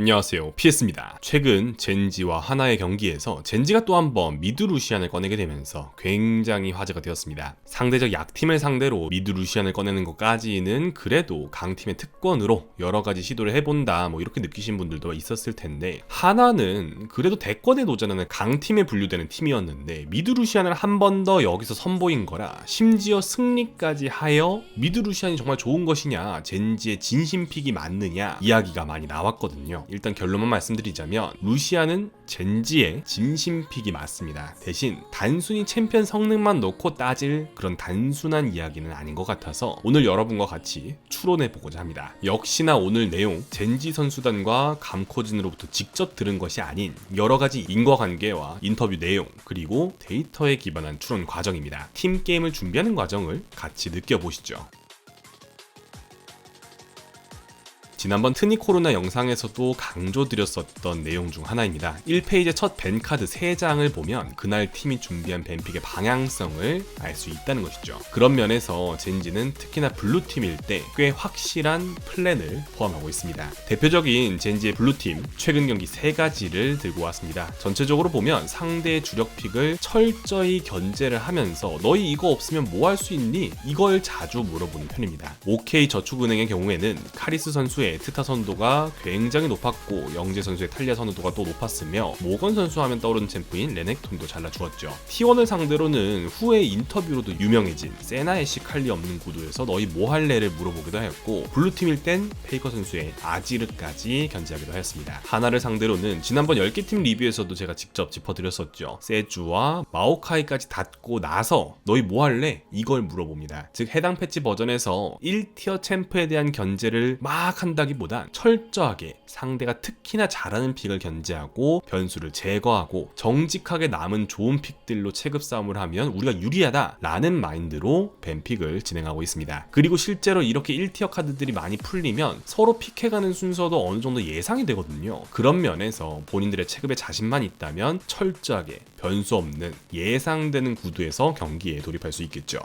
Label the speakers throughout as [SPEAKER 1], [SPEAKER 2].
[SPEAKER 1] 안녕하세요. PS입니다. 최근 젠지와 하나의 경기에서 젠지가 또 한 번 미드 루시안을 꺼내게 되면서 굉장히 화제가 되었습니다. 상대적 약팀을 상대로 미드 루시안을 꺼내는 것까지는 그래도 강팀의 특권으로 여러 가지 시도를 해본다 뭐 이렇게 느끼신 분들도 있었을 텐데 하나는 그래도 대권에 도전하는 강팀에 분류되는 팀이었는데 미드 루시안을 한 번 더 여기서 선보인 거라 심지어 승리까지 하여 미드 루시안이 정말 좋은 것이냐 젠지의 진심픽이 맞느냐 이야기가 많이 나왔거든요 일단 결론만 말씀드리자면 루시아는 젠지의 진심픽이 맞습니다. 대신 단순히 챔피언 성능만 놓고 따질 그런 단순한 이야기는 아닌 것 같아서 오늘 여러분과 같이 추론해 보고자 합니다. 역시나 오늘 내용 젠지 선수단과 감코진으로부터 직접 들은 것이 아닌 여러 가지 인과관계와 인터뷰 내용 그리고 데이터에 기반한 추론 과정입니다. 팀 게임을 준비하는 과정을 같이 느껴보시죠. 지난번 트니 코로나 영상에서도 강조드렸었던 내용 중 하나입니다. 1페이지 첫 밴카드 3장을 보면 그날 팀이 준비한 밴픽의 방향성을 알 수 있다는 것이죠. 그런 면에서 젠지는 특히나 블루팀일 때 꽤 확실한 플랜을 포함하고 있습니다. 대표적인 젠지의 블루팀 최근 경기 3가지를 들고 왔습니다. 전체적으로 보면 상대의 주력 픽을 철저히 견제를 하면서 너희 이거 없으면 뭐 할 수 있니? 이걸 자주 물어보는 편입니다. OK 저축은행의 경우에는 카리스 선수의 선수의 트타 선도가 굉장히 높았고 영재 선수의 탈리아 선도가 또 높았으며 모건 선수 하면 떠오르는 챔프인 레넥톤도 잘라주었죠. T1을 상대로는 후에 인터뷰로도 유명해진 세나 애쉬 칼리 없는 구도에서 너희 뭐 할래를 물어보기도 하였고 블루팀일 땐 페이커 선수의 아지르까지 견제하기도 하였습니다. 하나를 상대로는 지난번 10개 팀 리뷰에서도 제가 직접 짚어드렸었죠. 세주와 마오카이까지 닫고 나서 너희 뭐 할래? 이걸 물어봅니다. 즉 해당 패치 버전에서 1티어 챔프에 대한 견제를 막 한다 한다기보단 철저하게 상대가 특히나 잘하는 픽을 견제하고 변수를 제거하고 정직하게 남은 좋은 픽들로 체급 싸움을 하면 우리가 유리하다라는 마인드로 뱀픽을 진행하고 있습니다. 그리고 실제로 이렇게 1티어 카드들이 많이 풀리면 서로 픽해가는 순서도 어느 정도 예상이 되거든요. 그런 면에서 본인들의 체급에 자신만 있다면 철저하게 변수 없는 예상되는 구도에서 경기에 돌입할 수 있겠죠.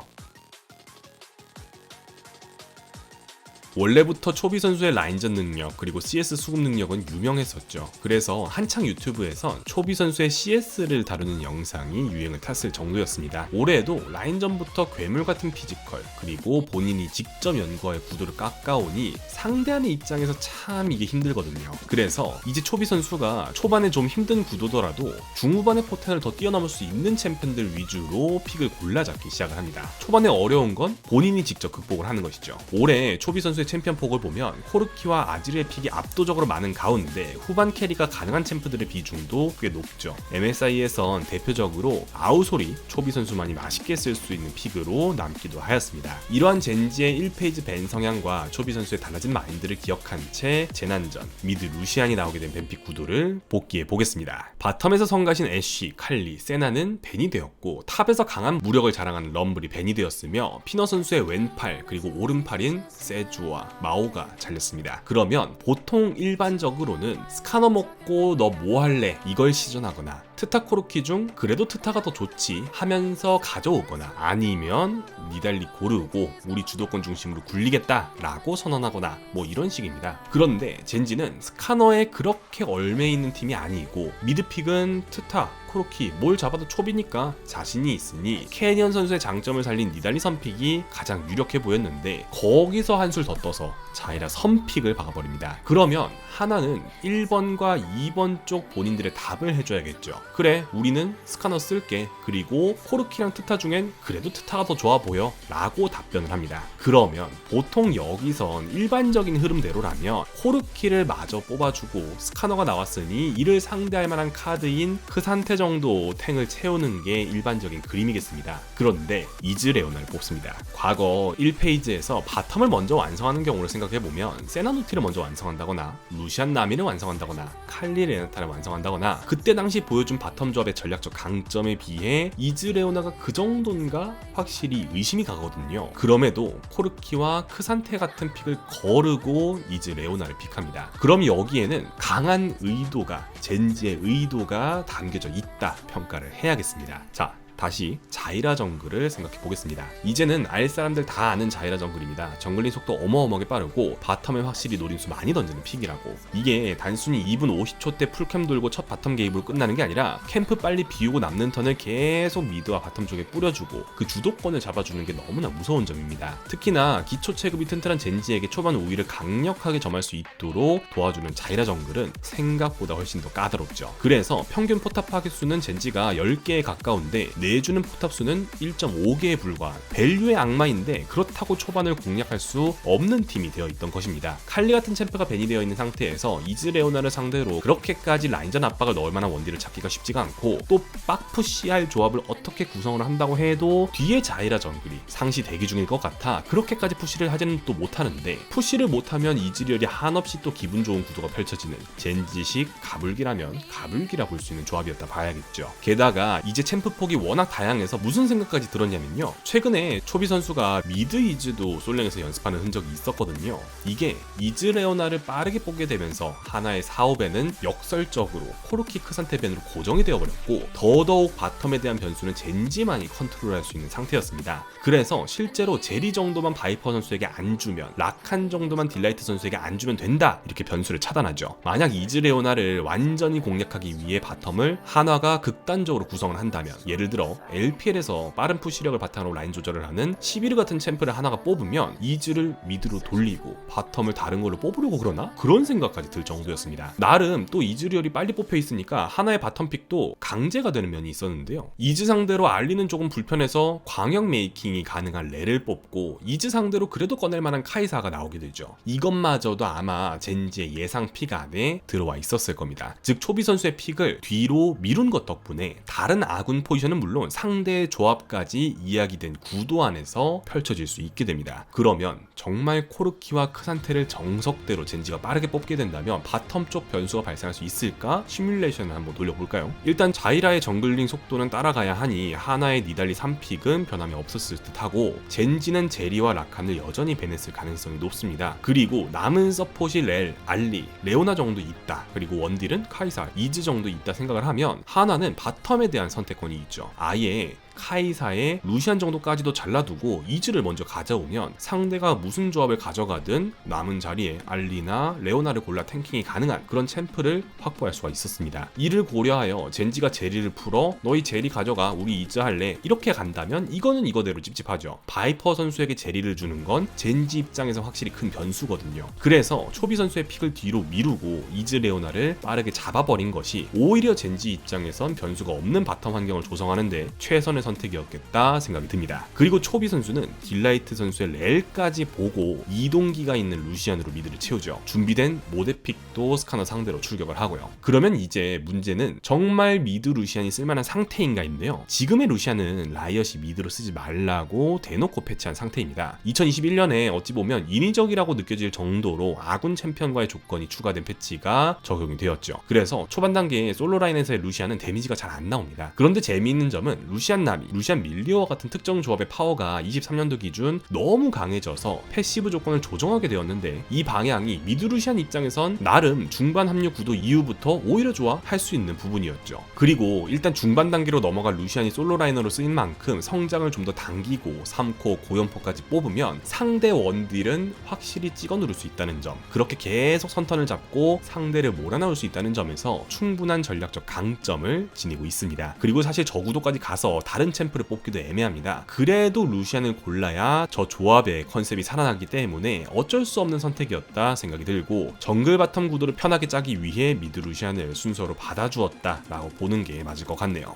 [SPEAKER 1] 원래부터 초비 선수의 라인전 능력 그리고 CS 수급 능력은 유명했었죠. 그래서 한창 유튜브에서 초비 선수의 CS를 다루는 영상이 유행을 탔을 정도였습니다. 올해에도 라인전부터 괴물 같은 피지컬 그리고 본인이 직접 연구할 구도를 깎아오니 상대하는 입장에서 참 이게 힘들거든요. 그래서 이제 초비 선수가 초반에 좀 힘든 구도더라도 중후반의 포텐을 더 뛰어넘을 수 있는 챔피언들 위주로 픽을 골라잡기 시작을 합니다. 초반에 어려운 건 본인이 직접 극복을 하는 것이죠. 올해 초비 선수의 선수의 챔피언 폭을 보면 코르키와 아지르의 픽이 압도적으로 많은 가운데 후반 캐리가 가능한 챔프들의 비중도 꽤 높죠. MSI에선 대표적으로 아우소리 초비 선수만이 맛있게 쓸 수 있는 픽으로 남기도 하였습니다. 이러한 젠지의 1페이지 벤 성향과 초비 선수의 달라진 마인드를 기억한 채 재난전 미드 루시안이 나오게 된 벤픽 구도를 복귀해 보겠습니다. 바텀에서 성가신 애쉬, 칼리, 세나는 벤이 되었고 탑에서 강한 무력을 자랑하는 럼블이 벤이 되었으며 피너 선수의 왼팔 그리고 오른팔인 세주 와 마오와 마오가 잘렸습니다. 그러면 보통 일반적으로는 스카너 먹고 너 뭐 할래? 이걸 시전하거나 트타 코르키 중 그래도 트타가 더 좋지 하면서 가져오거나 아니면 니달리 고르고 우리 주도권 중심으로 굴리겠다라고 선언하거나 뭐 이런 식입니다. 그런데 젠지는 스카너에 그렇게 얼매 있는 팀이 아니고 미드픽은 트타, 코르키 뭘 잡아도 초비니까 자신이 있으니 캐니언 선수의 장점을 살린 니달리 선픽이 가장 유력해 보였는데 거기서 한술 더 떠서 자이라 선픽을 박아버립니다. 그러면 하나는 1번과 2번 쪽 본인들의 답을 해줘야겠죠. 그래, 우리는 스카너 쓸게. 그리고 코르키랑 트타 중엔 그래도 트타가 더 좋아 보여. 라고 답변을 합니다. 그러면 보통 여기선 일반적인 흐름대로라면 코르키를 마저 뽑아주고 스카너가 나왔으니 이를 상대할 만한 카드인 그 상태 정도 탱을 채우는 게 일반적인 그림이겠습니다. 그런데 이즈레오나를 뽑습니다. 과거 1페이지에서 바텀을 먼저 완성하는 경우를 생각해보면 세나노티를 먼저 완성한다거나 루시안 나미를 완성한다거나 칼리 레나타를 완성한다거나 그때 당시 보여준 바텀 조합의 전략적 강점에 비해 이즈레오나가 그 정도인가 확실히 의심이 가거든요. 그럼에도 코르키와 크산테 같은 픽을 거르고 이즈레오나를 픽합니다. 그럼 여기에는 강한 의도가 젠지의 의도가 담겨져 있다 평가를 해야겠습니다. 자, 다시 자이라 정글을 생각해 보겠습니다. 이제는 알 사람들 다 아는 자이라 정글입니다. 정글링 속도 어마어마하게 빠르고 바텀에 확실히 노림수 많이 던지는 픽이라고. 이게 단순히 2분 50초 때 풀캠 돌고 첫 바텀 게임으로 끝나는 게 아니라 캠프 빨리 비우고 남는 턴을 계속 미드와 바텀 쪽에 뿌려주고 그 주도권을 잡아주는 게 너무나 무서운 점입니다. 특히나 기초 체급이 튼튼한 젠지에게 초반 우위를 강력하게 점할 수 있도록 도와주는 자이라 정글은 생각보다 훨씬 더 까다롭죠. 그래서 평균 포탑 파괴 수는 젠지가 10개에 가까운데 내주는 포탑 수는 1.5개에 불과한 밸류의 악마인데 그렇다고 초반을 공략할 수 없는 팀이 되어 있던 것입니다. 칼리 같은 챔프가 벤이 되어 있는 상태에서 이즈레오나를 상대로 그렇게까지 라인전 압박을 넣을 만한 원딜을 찾기가 쉽지가 않고 또 빡푸시할 조합을 어떻게 구성을 한다고 해도 뒤에 자이라 정글이 상시 대기 중일 것 같아 그렇게까지 푸시를 하지는 또 못하는데 푸시를 못하면 이즈리얼이 한없이 또 기분 좋은 구도가 펼쳐지는 젠지식 가불기라면 가불기라 볼 수 있는 조합이었다 봐야겠죠. 게다가 이제 챔프 폭이 워낙 다양해서 무슨 생각까지 들었냐면요. 최근에 초비 선수가 미드 이즈도 솔랭에서 연습하는 흔적이 있었거든요. 이게 이즈 레오나를 빠르게 뽑게 되면서 하나의 사업에는 역설적으로 코르키 크 산테벤으로 고정이 되어버렸고 더더욱 바텀에 대한 변수는 젠지만이 컨트롤할 수 있는 상태였습니다. 그래서 실제로 제리 정도만 바이퍼 선수에게 안 주면 락한 정도만 딜라이트 선수에게 안 주면 된다 이렇게 변수를 차단하죠. 만약 이즈 레오나를 완전히 공략하기 위해 바텀을 한화가 극단적으로 구성을 한다면 예를 들어 LPL에서 빠른 푸시력을 바탕으로 라인 조절을 하는 11위 같은 챔프를 하나가 뽑으면 이즈를 미드로 돌리고 바텀을 다른 걸로 뽑으려고 그러나? 그런 생각까지 들 정도였습니다. 나름 또 이즈리얼이 빨리 뽑혀 있으니까 하나의 바텀 픽도 강제가 되는 면이 있었는데요. 이즈 상대로 알리는 조금 불편해서 광역 메이킹이 가능한 레를 뽑고 이즈 상대로 그래도 꺼낼 만한 카이사가 나오게 되죠. 이것마저도 아마 젠지의 예상 픽 안에 들어와 있었을 겁니다. 즉 초비 선수의 픽을 뒤로 미룬 것 덕분에 다른 아군 포지션은 물론 상대의 조합까지 이야기된 구도 안에서 펼쳐질 수 있게 됩니다. 그러면 정말 코르키와 크산테를 정석대로 젠지가 빠르게 뽑게 된다면 바텀 쪽 변수가 발생할 수 있을까? 시뮬레이션을 한번 돌려볼까요? 일단 자이라의 정글링 속도는 따라가야 하니 하나의 니달리 3픽은 변함이 없었을 듯하고 젠지는 제리와 라칸을 여전히 배냈을 가능성이 높습니다. 그리고 남은 서폿이 렐, 알리, 레오나 정도 있다. 그리고 원딜은 카이사, 이즈 정도 있다 생각을 하면 하나는 바텀에 대한 선택권이 있죠. 아예 카이사의 루시안 정도까지도 잘라두고 이즈를 먼저 가져오면 상대가 무슨 조합을 가져가든 남은 자리에 알리나 레오나를 골라 탱킹이 가능한 그런 챔프를 확보할 수가 있었습니다. 이를 고려하여 젠지가 제리를 풀어 너희 제리 가져가 우리 이즈 할래 이렇게 간다면 이거는 이거대로 찝찝하죠. 바이퍼 선수에게 제리를 주는 건 젠지 입장에서 확실히 큰 변수거든요. 그래서 초비 선수의 픽을 뒤로 미루고 이즈 레오나를 빠르게 잡아버린 것이 오히려 젠지 입장에선 변수가 없는 바텀 환경을 조성하는데 최선 의 선택이었겠다 생각이 듭니다. 그리고 초비 선수는 딜라이트 선수의 렐까지 보고 이동기가 있는 루시안으로 미드를 채우죠. 준비된 모데픽도 스카너 상대로 출격을 하고요. 그러면 이제 문제는 정말 미드 루시안이 쓸만한 상태인가인데요. 지금의 루시안은 라이엇이 미드로 쓰지 말라고 대놓고 패치한 상태입니다. 2021년에 어찌 보면 인위적이라고 느껴질 정도로 아군 챔피언과의 조건이 추가된 패치가 적용이 되었죠. 그래서 초반 단계에 솔로 라인에서의 루시안은 데미지가 잘 안 나옵니다. 그런데 재미있는 점은 루시안 나 미, 루시안 밀리오와 같은 특정 조합의 파워가 23년도 기준 너무 강해져서 패시브 조건을 조정하게 되었는데 이 방향이 미드 루시안 입장에선 나름 중반 합류 구도 이후부터 오히려 좋아 할 수 있는 부분이었죠. 그리고 일단 중반 단계로 넘어갈 루시안이 솔로 라이너로 쓰인 만큼 성장을 좀 더 당기고 3코 고연포까지 뽑으면 상대 원딜은 확실히 찍어 누를 수 있다는 점 그렇게 계속 선턴을 잡고 상대를 몰아넣을 수 있다는 점에서 충분한 전략적 강점을 지니고 있습니다. 그리고 사실 저구도까지 가서 다른 챔프를 뽑기도 애매합니다. 그래도 루시안을 골라야 저 조합의 컨셉이 살아나기 때문에 어쩔 수 없는 선택이었다 생각이 들고 정글 바텀 구도를 편하게 짜기 위해 미드 루시안을 순서로 받아주었다라고 보는 게 맞을 것 같네요.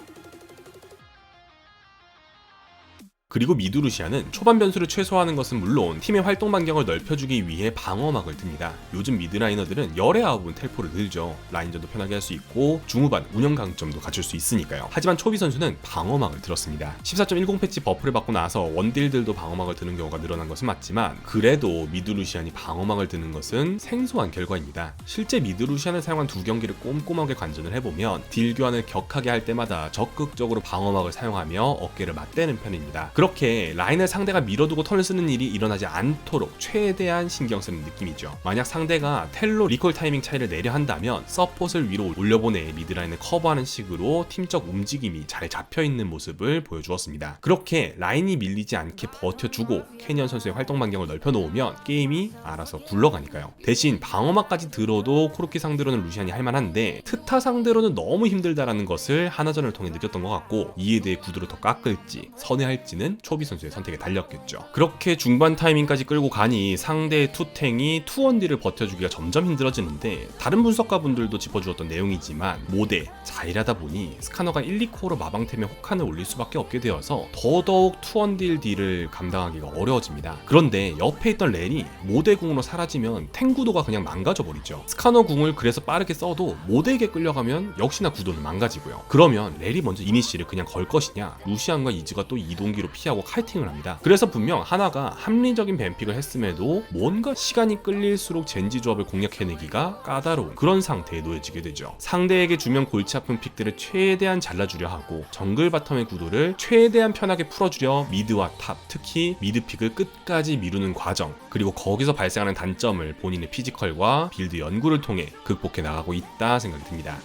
[SPEAKER 1] 그리고 미드루시아는 초반 변수를 최소화하는 것은 물론 팀의 활동 반경을 넓혀주기 위해 방어막을 듭니다. 요즘 미드라이너들은 열의 아홉은 텔포를 들죠. 라인전도 편하게 할 수 있고 중후반 운영 강점도 갖출 수 있으니까요. 하지만 초비 선수는 방어막을 들었습니다. 14.10 패치 버프를 받고 나서 원딜들도 방어막을 드는 경우가 늘어난 것은 맞지만 그래도 미드루시안이 방어막을 드는 것은 생소한 결과입니다. 실제 미드루시안을 사용한 두 경기를 꼼꼼하게 관전을 해보면 딜 교환을 격하게 할 때마다 적극적으로 방어막을 사용하며 어깨를 맞대는 편입니다. 그렇게 라인을 상대가 밀어두고 턴을 쓰는 일이 일어나지 않도록 최대한 신경 쓰는 느낌이죠. 만약 상대가 텔로 리콜 타이밍 차이를 내려 한다면 서폿을 위로 올려보내 미드라인을 커버하는 식으로 팀적 움직임이 잘 잡혀 있는 모습을 보여주었습니다. 그렇게 라인이 밀리지 않게 버텨주고 캐니언 선수의 활동 반경을 넓혀 놓으면 게임이 알아서 굴러가니까요. 대신 방어막까지 들어도 코르키 상대로는 루시안이 할만한데 트타 상대로는 너무 힘들다라는 것을 하나전을 통해 느꼈던 것 같고 이에 대해 구도를 더 깎을지 선회할지는 초비 선수의 선택에 달렸겠죠. 그렇게 중반 타이밍까지 끌고 가니 상대의 투탱이 투원딜을 버텨주기가 점점 힘들어지는데 다른 분석가 분들도 짚어주었던 내용이지만 모대 자일하다 보니 스카너가 1, 2코어로 마방템에 혹한을 올릴 수밖에 없게 되어서 더더욱 투원딜 딜을 감당하기가 어려워집니다. 그런데 옆에 있던 렐이 모대 궁으로 사라지면 탱 구도가 그냥 망가져 버리죠. 스카너 궁을 그래서 빠르게 써도 모대에게 끌려가면 역시나 구도는 망가지고요. 그러면 렐이 먼저 이니시를 그냥 걸 것이냐 루시안과 이즈가 또 이동기로 피하고 카이팅을 합니다. 그래서 분명 하나가 합리적인 뱀픽을 했음에도 뭔가 시간이 끌릴수록 젠지 조합을 공략해내기가 까다로운 그런 상태에 놓여지게 되죠. 상대에게 주면 골치 아픈 픽들을 최대한 잘라주려 하고 정글 바텀의 구도를 최대한 편하게 풀어주려 미드와 탑 특히 미드 픽을 끝까지 미루는 과정 그리고 거기서 발생하는 단점을 본인의 피지컬과 빌드 연구를 통해 극복해 나가고 있다 생각이 듭니다.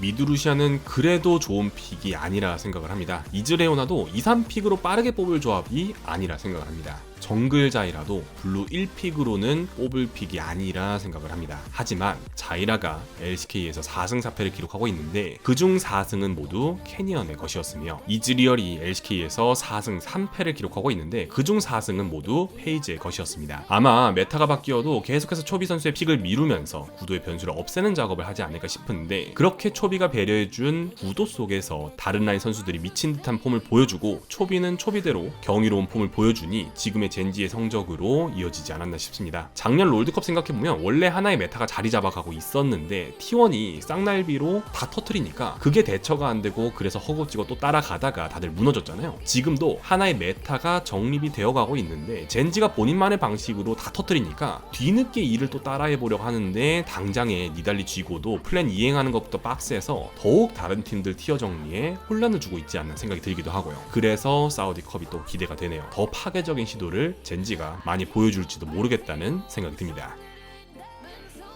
[SPEAKER 1] 미드루시아는 그래도 좋은 픽이 아니라 생각을 합니다. 이즈레오나도 2, 3픽으로 빠르게 뽑을 조합이 아니라 생각을 합니다. 정글 자이라도 블루 1픽으로는 뽑을 픽이 아니라 생각을 합니다. 하지만 자이라가 LCK에서 4승 4패를 기록하고 있는데 그중 4승은 모두 캐니언의 것이었으며 이즈리얼이 LCK에서 4승 3패를 기록하고 있는데 그중 4승은 모두 페이지의 것이었습니다. 아마 메타가 바뀌어도 계속해서 초비 선수의 픽을 미루면서 구도의 변수를 없애는 작업을 하지 않을까 싶은데 그렇게 초비가 배려해준 구도 속에서 다른 라인 선수들이 미친 듯한 폼을 보여주고 초비는 초비대로 경이로운 폼을 보여주니 지금의 젠지의 성적으로 이어지지 않았나 싶습니다. 작년 롤드컵 생각해보면 원래 하나의 메타가 자리 잡아가고 있었는데 T1이 쌍날비로 다 터트리니까 그게 대처가 안 되고 그래서 허겁지겁 또 따라가다가 다들 무너졌잖아요. 지금도 하나의 메타가 정립이 되어가고 있는데 젠지가 본인만의 방식으로 다 터트리니까 뒤늦게 이를 또 따라해보려고 하는데 당장에 니달리 쥐고도 플랜 이행하는 것부터 빡세서 더욱 다른 팀들 티어 정리에 혼란을 주고 있지 않나 생각이 들기도 하고요. 그래서 사우디컵이 또 기대가 되네요. 더 파괴적인 시도를 젠지가 많이 보여줄지도 모르겠다는 생각이 듭니다.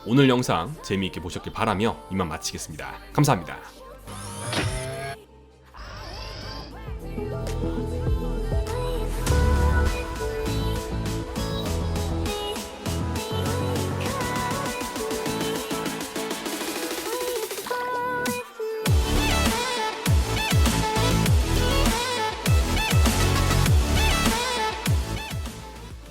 [SPEAKER 1] 오늘 영상 재미있게 보셨길 바라며 이만 마치겠습니다. 감사합니다.